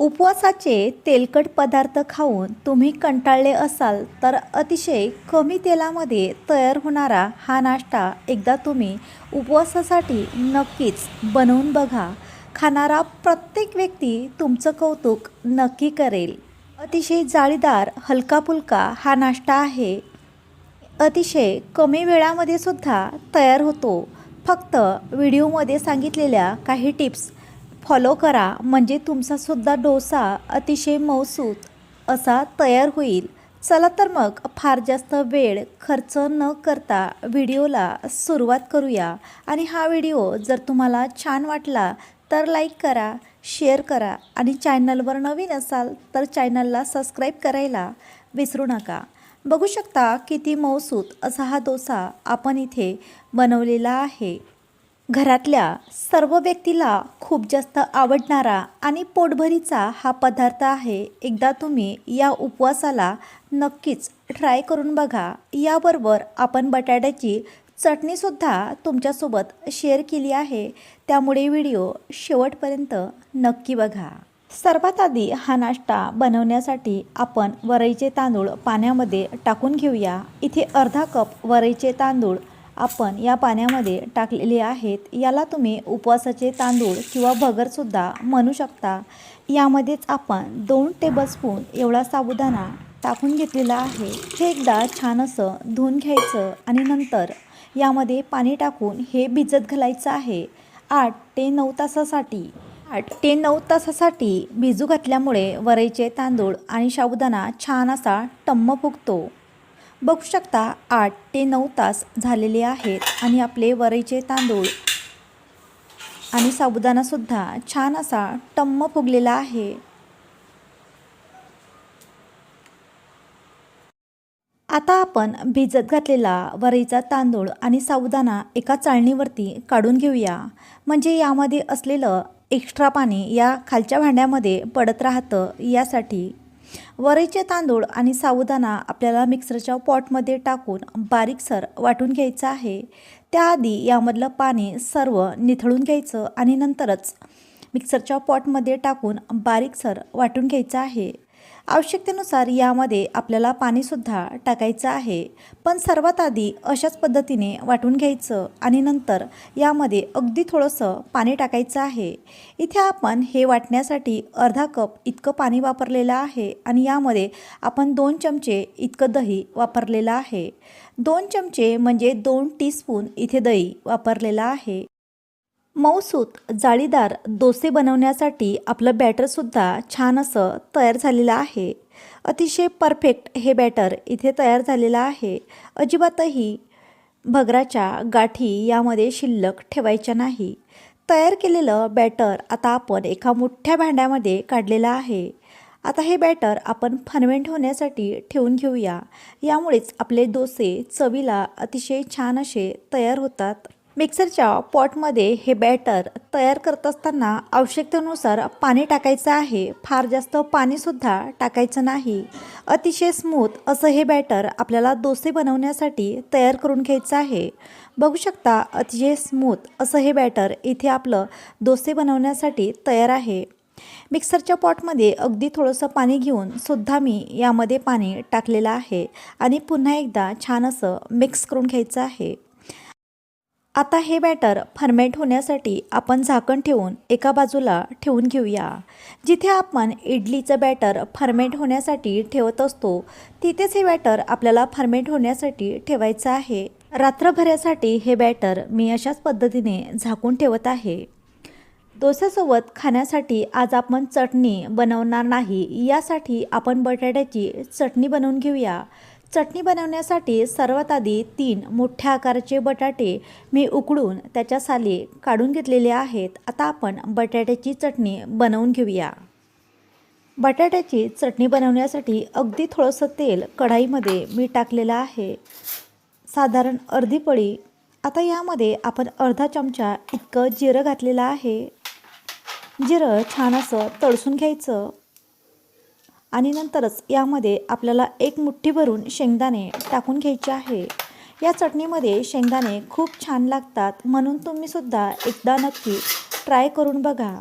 उपवासाचे तेलकट पदार्थ खाऊन तुम्ही कंटाळले असाल तर अतिशय कमी तेलामध्ये तयार होणारा हा नाश्ता एकदा तुम्ही उपवासासाठी नक्कीच बनवून बघा. खाणारा प्रत्येक व्यक्ती तुमचं कौतुक नक्की करेल. अतिशय जाळीदार हलका फुलका हा नाश्ता आहे. अतिशय कमी वेळामध्ये सुद्धा तयार होतो. फक्त व्हिडिओमध्ये सांगितलेल्या काही टिप्स फॉलो करा. म्हणजे तुमचासुद्धा डोसा अतिशय मौसूत असा तयार होईल. चला तर मग फार जास्त वेळ खर्च न करता व्हिडिओला सुरुवात करूया. आणि हा व्हिडिओ जर तुम्हाला छान वाटला तर लाईक करा शेअर करा आणि चॅनलवर नवीन असाल तर चॅनलला सबस्क्राईब करायला विसरू नका. बघू शकता किती मौसूत असा हा डोसा आपण इथे बनवलेला आहे. घरातल्या सर्व व्यक्तीला खूप जास्त आवडणारा आणि पोटभरीचा हा पदार्थ आहे एकदा तुम्ही या उपवासाला नक्कीच ट्राय करून बघा. याबरोबर आपण बटाट्याची चटणीसुद्धा तुमच्यासोबत शेअर केली आहे. त्यामुळे व्हिडिओ शेवटपर्यंत नक्की बघा. सर्वात आधी हा नाश्ता बनवण्यासाठी आपण वरईचे तांदूळ पाण्यामध्ये टाकून घेऊया. इथे अर्धा कप वरईचे तांदूळ आपण या पाण्यामध्ये टाकलेले आहेत याला तुम्ही उपवासाचे तांदूळ किंवा भगरसुद्धा म्हणू शकता. यामध्येच आपण दोन टेबलस्पून एवढा साबुदाणा टाकून घेतलेला आहे. हे एकदा छान असं धुवून घ्यायचं आणि नंतर यामध्ये पाणी टाकून हे भिजत घालायचं आहे. आठ ते नऊ तासासाठी आठ ते नऊ तासासाठी भिजू घातल्यामुळे वरईचे तांदूळ आणि साबुदाणा छान असा टम्म फुगतो. बघू शकता आठ ते नऊ तास झालेले आहेत आणि आपले वरईचे तांदूळ आणि साबुदाणासुद्धा छान असा टम्म फुगलेला आहे. आता आपण भिजत घातलेला वरईचा तांदूळ आणि साबुदाणा एका चाळणीवरती काढून घेऊया. म्हणजे यामध्ये असलेलं एक्स्ट्रा पाणी या खालच्या भांड्यामध्ये पडत राहतं यासाठी वरीचे तांदूळ आणि साबुदाणा आपल्याला मिक्सरच्या पॉटमध्ये टाकून बारीकसर वाटून घ्यायचं आहे. त्याआधी यामधलं पाणी सर्व निथळून घ्यायचं आणि नंतरच मिक्सरच्या पॉटमध्ये टाकून बारीकसर वाटून घ्यायचं आहे. आवश्यकतेनुसार यामध्ये आपल्याला पाणीसुद्धा टाकायचं आहे. पण सर्वात आधी अशाच पद्धतीने वाटून घ्यायचं आणि नंतर यामध्ये अगदी थोडंसं पाणी टाकायचं आहे. इथे आपण हे वाटण्यासाठी अर्धा कप इतकं पाणी वापरलेलं आहे आणि यामध्ये आपण दोन चमचे इतकं दही वापरलेलं आहे. दोन चमचे म्हणजे दोन टीस्पून इथे दही वापरलेलं आहे. मऊसूत जाळीदार डोसे बनवण्यासाठी आपलं बॅटरसुद्धा छान असं तयार झालेलं आहे. अतिशय परफेक्ट हे बॅटर इथे तयार झालेलं आहे. अजिबातही भगराच्या गाठी यामध्ये शिल्लक ठेवायच्या नाही. तयार केलेलं बॅटर आता आपण एका मोठ्या भांड्यामध्ये काढलेलं आहे. आता हे बॅटर आपण फनवेंट होण्यासाठी ठेवून घेऊया. यामुळेच आपले डोसे चवीला अतिशय छान असे तयार होतात. मिक्सरच्या पॉटमध्ये हे बॅटर तयार करत असताना आवश्यकतेनुसार पाणी टाकायचं आहे. फार जास्त पाणीसुद्धा टाकायचं नाही. अतिशय स्मूथ असं हे बॅटर आपल्याला डोसे बनवण्यासाठी तयार करून घ्यायचं आहे. बघू शकता अतिशय स्मूथ असं हे बॅटर इथे आपलं डोसे बनवण्यासाठी तयार आहे. मिक्सरच्या पॉटमध्ये अगदी थोडंसं पाणी घेऊन सुद्धा मी यामध्ये पाणी टाकलेलं आहे आणि पुन्हा एकदा छान असं मिक्स करून घ्यायचं आहे. आता हे बॅटर फर्मेंट होण्यासाठी आपण झाकण ठेवून एका बाजूला ठेवून घेऊया. जिथे आपण इडलीचं बॅटर फर्मेंट होण्यासाठी ठेवत असतो तिथेच हे बॅटर आपल्याला फर्मेंट होण्यासाठी ठेवायचं आहे. रात्रभरासाठी हे बॅटर मी अशाच पद्धतीने झाकून ठेवत आहे. डोस्यासोबत खाण्यासाठी आज आपण चटणी बनवणार नाही यासाठी आपण बटाट्याची चटणी बनवून घेऊया. चटणी बनवण्यासाठी सर्वात आधी तीन मोठ्या आकाराचे बटाटे मी उकडून त्याच्या साली काढून घेतलेले आहेत. आता आपण बटाट्याची चटणी बनवून घेऊया. बटाट्याची चटणी बनवण्यासाठी अगदी थोडंसं तेल कढाईमध्ये मी टाकलेलं आहे. साधारण अर्धी पळी. आता यामध्ये आपण अर्धा चमचा इतकं जिरं घातलेलं आहे. जिरं छान असं तळसून घ्यायचं. आणि नंतरच यामध्ये आपल्याला एक मुठ्ठी भरून शेंगदाणे टाकून घ्यायचे आहे. या चटणीमध्ये शेंगदाणे खूप छान लागतात म्हणून तुम्हीसुद्धा एकदा नक्की ट्राय करून बघा.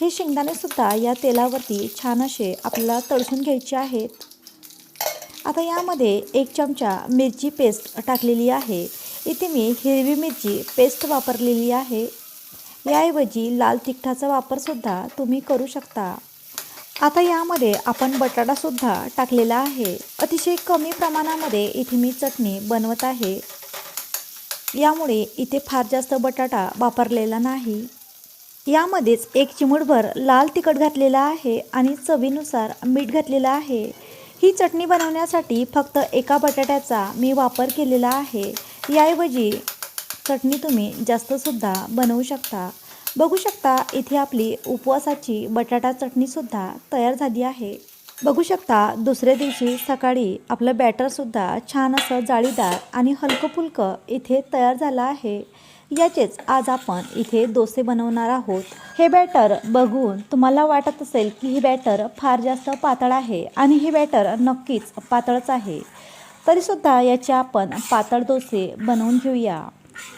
हे शेंगदाणेसुद्धा या तेलावरती छान असे आपल्याला तळसून घ्यायचे आहेत. आता यामध्ये एक चमचा मिरची पेस्ट टाकलेली आहे. इथे मी हिरवी मिरची पेस्ट वापरलेली आहे. याऐवजी लाल तिखटाचा वापरसुद्धा तुम्ही करू शकता. आता यामध्ये आपण बटाटासुद्धा टाकलेला आहे. अतिशय कमी प्रमाणामध्ये इथे मी चटणी बनवत आहे. यामुळे इथे फार जास्त बटाटा वापरलेला नाही. यामध्येच एक चिमूटभर लाल तिखट घातलेला आहे आणि चवीनुसार मीठ घातलेलं आहे. ही चटणी बनवण्यासाठी फक्त एका बटाट्याचा मी वापर केलेला आहे. याऐवजी चटणी तुम्ही जास्तसुद्धा बनवू शकता. बघू शकता इथे आपली उपवासाची बटाटा चटणीसुद्धा तयार झाली आहे. बघू शकता दुसऱ्या दिवशी सकाळी आपलं बॅटरसुद्धा छान असं जाळीदार आणि हलकं फुलकं इथे तयार झालं आहे. याचेच आज आपण इथे डोसे बनवणार आहोत. हे बॅटर बघून तुम्हाला वाटत असेल की हे बॅटर फार जास्त पातळ आहे आणि हे बॅटर नक्कीच पातळच आहे. तरीसुद्धा याचे आपण पातळ डोसे बनवून घेऊया.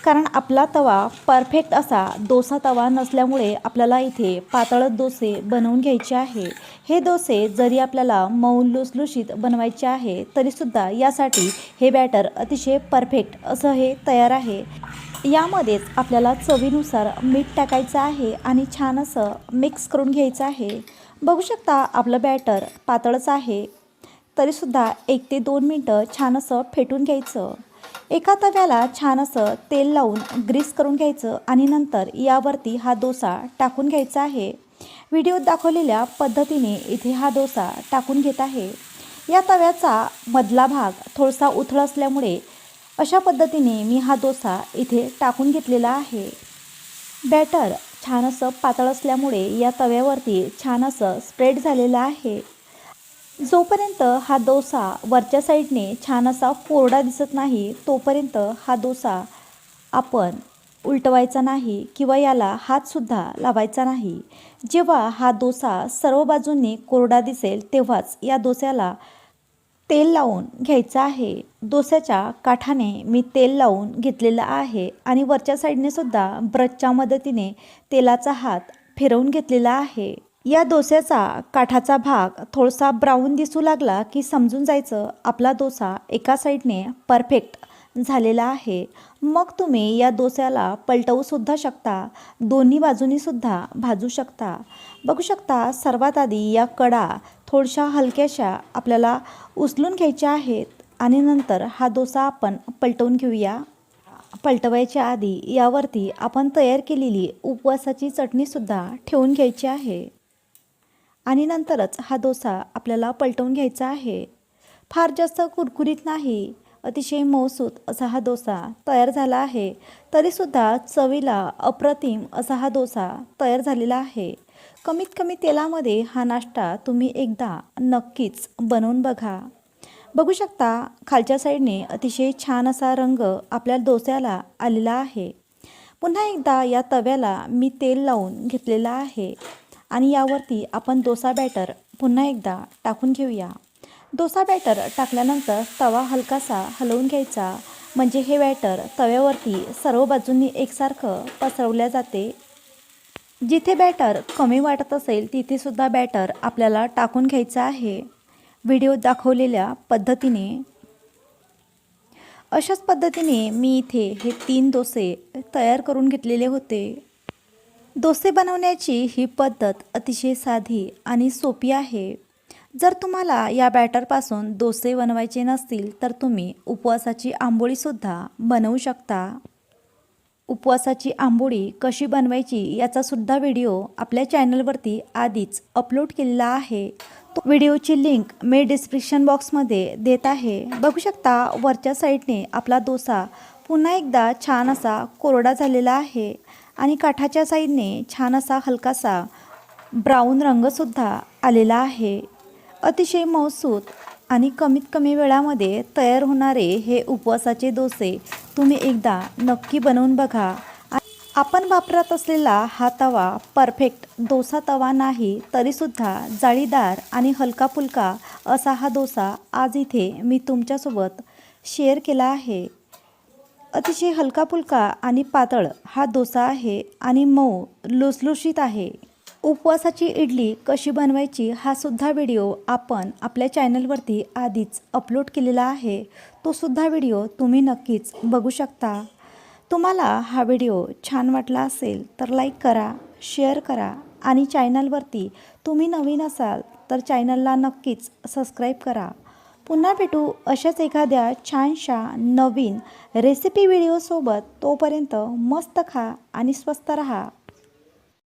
कारण आपला तवा परफेक्ट असा डोसा तवा नसल्यामुळे आपल्याला इथे पातळ डोसे बनवून घ्यायचे आहे. हे डोसे जरी आपल्याला मऊ लुसलुशीत बनवायचे आहे तरीसुद्धा यासाठी हे बॅटर अतिशय परफेक्ट असं हे तयार आहे. यामध्येच आपल्याला चवीनुसार मीठ टाकायचं आहे आणि छान असं मिक्स करून घ्यायचं आहे. बघू शकता आपलं बॅटर पातळच आहे. तरीसुद्धा एक ते दोन मिनटं छान असं फेटून घ्यायचं. एका तव्याला छान असं तेल लावून ग्रीस करून घ्यायचं आणि नंतर यावरती हा डोसा टाकून घ्यायचा आहे. व्हिडिओत दाखवलेल्या पद्धतीने इथे हा डोसा टाकून घेत आहे. या तव्याचा मधला भाग थोडासा उथळ असल्यामुळे अशा पद्धतीने मी हा डोसा इथे टाकून घेतलेला आहे. बॅटर छान असं पातळ असल्यामुळे या तव्यावरती छान असं स्प्रेड झालेलं आहे. जोपर्यंत हा डोसा वरच्या साईडने छान असा कोरडा दिसत नाही तोपर्यंत हा डोसा आपण उलटवायचा नाही किंवा याला हातसुद्धा लावायचा नाही. जेव्हा हा डोसा सर्व बाजूंनी कोरडा दिसेल तेव्हाच या डोस्याला तेल लावून घ्यायचं आहे. डोस्याच्या काठाने मी तेल लावून घेतलेलं आहे आणि वरच्या साईडने सुद्धा ब्रशच्या मदतीने तेलाचा हात फिरवून घेतलेला आहे. या डोस्याचा काठाचा भाग थोडासा ब्राऊन दिसू लागला की समजून जायचं आपला डोसा एका साईडने परफेक्ट झालेला आहे. मग तुम्ही या डोस्याला पलटवूसुद्धा शकता दोन्ही बाजूनीसुद्धा भाजू शकता. बघू शकता सर्वात आधी या कडा थोडशा हलक्याशा आपल्याला उचलून घ्यायच्या आहेत आणि नंतर हा डोसा आपण पलटवून घेऊया. पलटवायच्या आधी यावरती आपण तयार केलेली उपवासाची चटणीसुद्धा ठेवून घ्यायची आहे. आणि नंतरच हा डोसा आपल्याला पलटवून घ्यायचा आहे. फार जास्त कुरकुरीत नाही. अतिशय मौसूत असा हा डोसा तयार झाला आहे. तरीसुद्धा चवीला अप्रतिम असा हा डोसा तयार झालेला आहे. कमीत कमी तेलामध्ये हा नाश्ता तुम्ही एकदा नक्कीच बनवून बघा. बघू शकता खालच्या साईडने अतिशय छान असा रंग आपल्या डोस्याला आलेला आहे. पुन्हा एकदा या तव्याला मी तेल लावून घेतलेला आहे. आणि यावरती आपण डोसा बॅटर पुन्हा एकदा टाकून घेऊया. डोसा बॅटर टाकल्यानंतर तवा हलकासा हलवून घ्यायचा. म्हणजे हे बॅटर तव्यावरती सर्व बाजूंनी एकसारखं पसरवल्या जाते. जिथे बॅटर कमी वाटत असेल तिथेसुद्धा बॅटर आपल्याला टाकून घ्यायचं आहे. व्हिडिओ दाखवलेल्या पद्धतीने. अशाच पद्धतीने मी इथे हे तीन डोसे तयार करून घेतलेले होते. डोसे बनवण्याची ही पद्धत अतिशय साधी आणि सोपी आहे. जर तुम्हाला या बॅटरपासून डोसे बनवायचे नसतील तर तुम्ही उपवासाची आंबोळीसुद्धा बनवू शकता. उपवासाची आंबोळी कशी बनवायची याचासुद्धा व्हिडिओ आपल्या चॅनलवरती आधीच अपलोड केलेला आहे. तो व्हिडिओची लिंक मी डिस्क्रिप्शन बॉक्समध्ये देत आहे. बघू शकता वरच्या साईडने आपला डोसा पुन्हा एकदा छान असा कोरडा झालेला आहे. आणि काठाच्या साईडने छान असा हलकासा ब्राऊन रंगसुद्धा आलेला आहे. अतिशय मौसूत आणि कमीत कमी वेळामध्ये तयार होणारे हे उपवासाचे डोसे तुम्ही एकदा नक्की बनवून बघा. आपण वापरत असलेला हा तवा परफेक्ट डोसा तवा नाही तरीसुद्धा जाळीदार आणि हलका फुलका असा हा डोसा आज इथे मी तुमच्यासोबत शेअर केला आहे. अतिशय हलका फुलका आणि पातळ हा डोसा आहे आणि मऊ लुसलुशीत आहे. उपवासाची इडली कशी बनवायची हा सुद्धा व्हिडिओ आपण आपल्या चॅनलवरती आधीच अपलोड केलेला आहे. तो सुद्धा व्हिडिओ तुम्ही नक्कीच बघू शकता. तुम्हाला हा व्हिडिओ छान वाटला असेल तर लाईक करा शेअर करा आणि चॅनलवरती तुम्ही नवीन असाल तर चॅनलला नक्कीच सबस्क्राईब करा. पुन्हा भेटू अशाच एखाद्या छानशा नवीन रेसिपी व्हिडिओसोबत तोपर्यंत मस्त खा आणि स्वस्त रहा.